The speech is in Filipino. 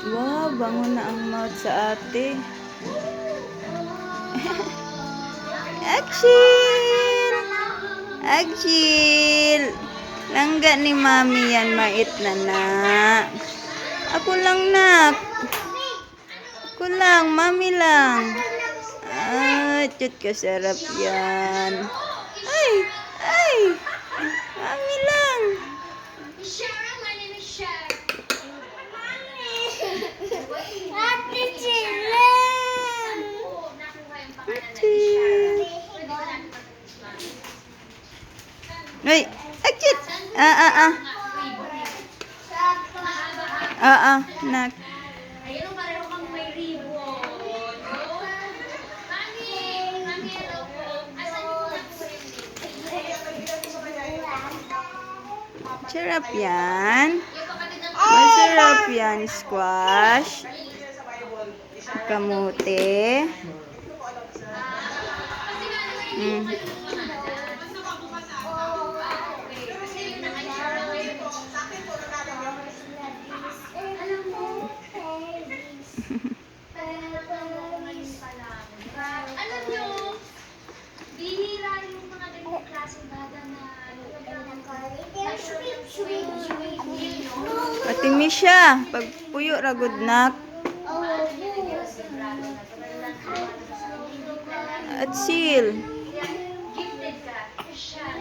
Wow, bango na ang mouth sa ate. Akshil! Akshil! Langga ni mami yan, mait na na. Ako lang nak. Ako lang, mami lang. Ah, chut kasarap yan. Ay! Ay! Ay! Akshit! Ah, ah, ah. Ah, ah. Nak. Ayun, pareho kang may ribbon. Sarap yan. Masarap yan. Squash. Kamote. Mm. Alam nyo, bihira yung mga ganitong klaseng bata na Pati Misha. Pag puyo ragod nak. At seal. Sure.